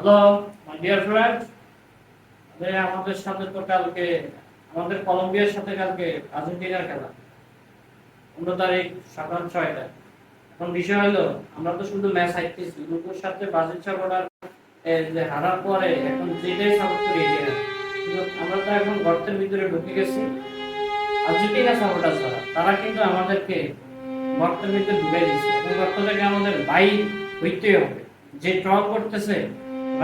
Hello dear friend আমাদের সাথে তো কালকে, আমাদের কলম্বিয়ার সাথে কালকে আর্জেন্টিনার খেলা। পনেরো তারিখ সকাল ছয়টায় এখন বিষয় হলো, আমরা তো শুধু ম্যাচ হাইতেছি লোকের সাথে বাজেট সাপোর্টার যে হারার পরে এখন যেটাই সাপোর্ট করি আমরা তো এখন গর্তের ভিতরে ঢুকে গেছি। আর্জেন্টিনা সাপোর্টার যারা, তারা কিন্তু আমাদেরকে গর্তের ভিতরে ঢুকে দিচ্ছে এবং গর্ত থেকে আমাদের বাইর হইতেই হবে। যে ট্রল করতেছে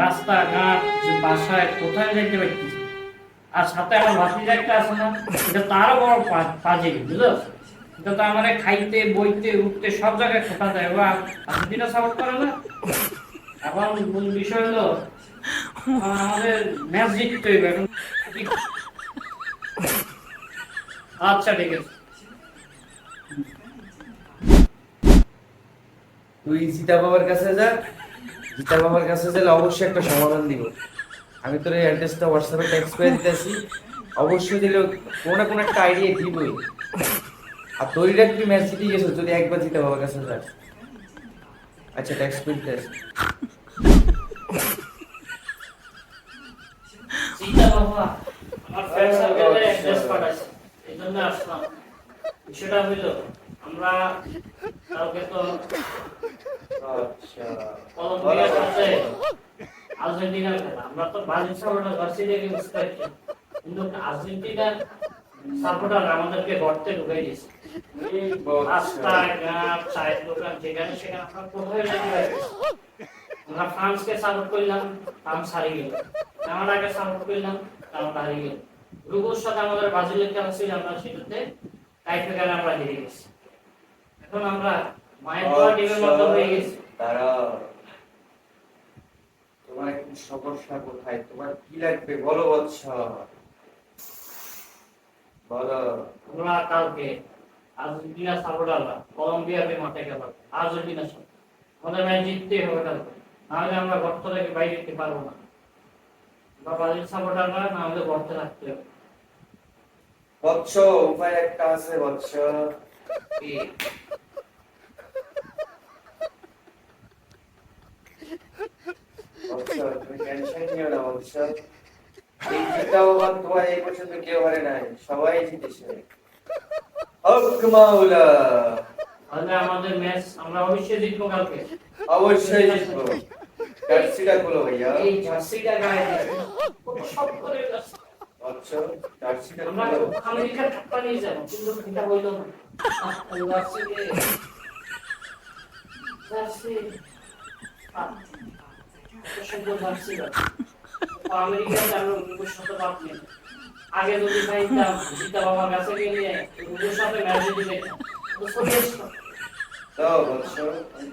রাস্তাঘাট বাসায় কোথায় যাইতে পারতেছে আর সাথে আমার ভাতিজা একটা আছে না, এটা তারও বড় পাজি, বুঝলো? এটা তো আমার খাইতে, বইতে, উঠতে সব জায়গায় খোটা দেয়। এবার আর্জেন্টিনা সাপোর্ট করে না? এখন মূল বিষয় হলো আমাদের ম্যাচ জিততে হইবে। আচ্ছা ঠিক আছে। তুই সীতা বাবার কাছে যা। সীতা বাবার কাছে গেলে অবশ্যই একটা সমাধান দিব। আমি তোর এই অ্যাড্রেসটা হোয়াটসঅ্যাপে টেক্সট করে দিতেছি। অবশ্যই দিলে কোনো না কোনো একটা আইডিয়া দিবই। আর তৈরিটা তুই ম্যাচ জিতে গেছো, যদি একবার সীতা বাবার কাছে যাস। আচ্ছা টেক্সট করে দিতেছি। চিন্তা বাবা, আমার ফ্রেন্ড সার্কেলে অ্যাড্রেস পাঠাইছে। এই জন্য আসলাম। বিষয়টা হইল আমরা কালকে তো আচ্ছা। কলম্বিয়ার আর্জেন্টিনার খেলা। আমরা তো ব্রাজিল সাপোর্টার বুঝতে পারছি। কিন্তু আর্জেন্টিনার সাপোর্টার আমাদেরকে গর্তে ঢুকাই দিয়েছে। রাস্তাঘাট চায়ের দোকান যেখানে সেখানে আমরা কোথায় আমরা ফ্রান্সকে সাপোর্ট করলাম ফ্রান্স হারিয়ে গেল। কানাডাকে সাপোর্ট করলাম কানাডা হারিয়ে গেল। গ্রুপের সাথে আমাদের ব্রাজিলের খেলা ছিল আমরা সেটাতে আমরা হেরে গেছি। এখন আমরা মায়ের দোয়া টিমের মতো হয়ে গেছি। তারা তোমার এখন সমস্যা কোথায়? তোমার কি লাগবে বলো বৎস। বলো। আমরা কালকে আর্জেন্টিনা সাপোর্টাররা কলম্বিয়াকে মাঠে গেল আর্জেন্টিনার সাথে আমাদের ম্যাচ জিততে হবে কালকে। নাহলে আমরা গর্ত থেকে বাইরে যেতে পারব না। আমরা ব্রাজিল সাপোর্টাররা না আমাদের গর্তে থাকতে হবে। বৎস উপায় একটা আছে বৎস। কি? তুমি টেনশন নিও না বৎস এই জিতাও আমার তোমার এই পর্যন্ত কেউ হারে নাই সবাই জিতেছে হক মাওলা। তাহলে আমাদের ম্যাচ আমরা অবশ্যই জিতবো কালকে। অবশ্যই জিতবো। জার্সিটা খুলো ভাইয়া। এই জার্সিটা গায়ে দিয়ে সব করে যাচ্ছে। জার্সিটা আমরা আমেরিকার ঠাপ্পা নিয়ে যাব কিন্তু এটা হইল না। জার্সি জার্সি আহ, এত সুন্দর জার্সি রে। ও আমেরিকায় যাবে ওগুলোর সাথে বাদ নেই আগে যদি চাইতাম জিতা বাবার কাছে গিয়ে ওগুলোর সাথে ম্যাচ দিতে তো চলে আসতো দাও বৎস আমি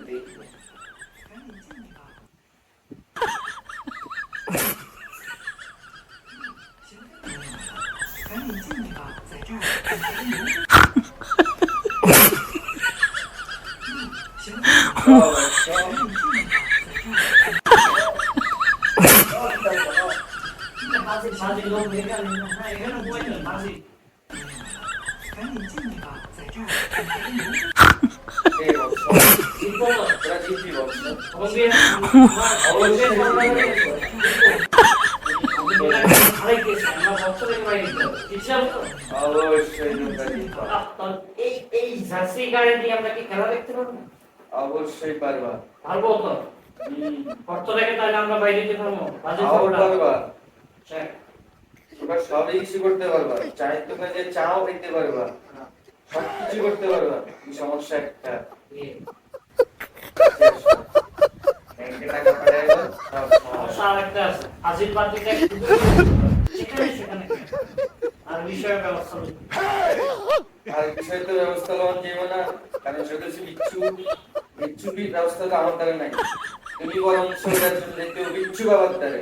বাজি বাজি লোক এখানে হ্যাঁ এখানে বই না বাজি এই বৎস জিতবো তো তোরা জিতবি বৎস কলম্বিয়া অবশ্যই কলম্বিয়া জিতবো। হারাইতেছে আমরা বছর থেকে বাইরে হিসাব তো অবশ্যই তোমরা জিতবা আহ, তাহলে এই এই জার্সি গাড়ি দিয়ে আমরা কি খেলা দেখতে পারব অবশ্যই পারবা পারব তো হুম, রেখে তাহলে আমরা বাইরে যেতে পারব পারবা হ্যাঁ। তোমরা সবই কিছু করতে পারবা। চায়ের দোকানে যে চাও খেতে পারবা। সব কিছু করতে পারবা। কি সমস্যা একটা? আর বিষয় ব্যবস্থা। আর বিষয় তো ব্যবস্থা লওয়া যাবে না। কারণ সেটা হচ্ছে বিচ্ছু। বিচ্ছু ব্যবস্থা তো আমার দ্বারা নাই। তুমি বরং সেটার জন্য হবে বিচ্ছু বাবার দ্বারে।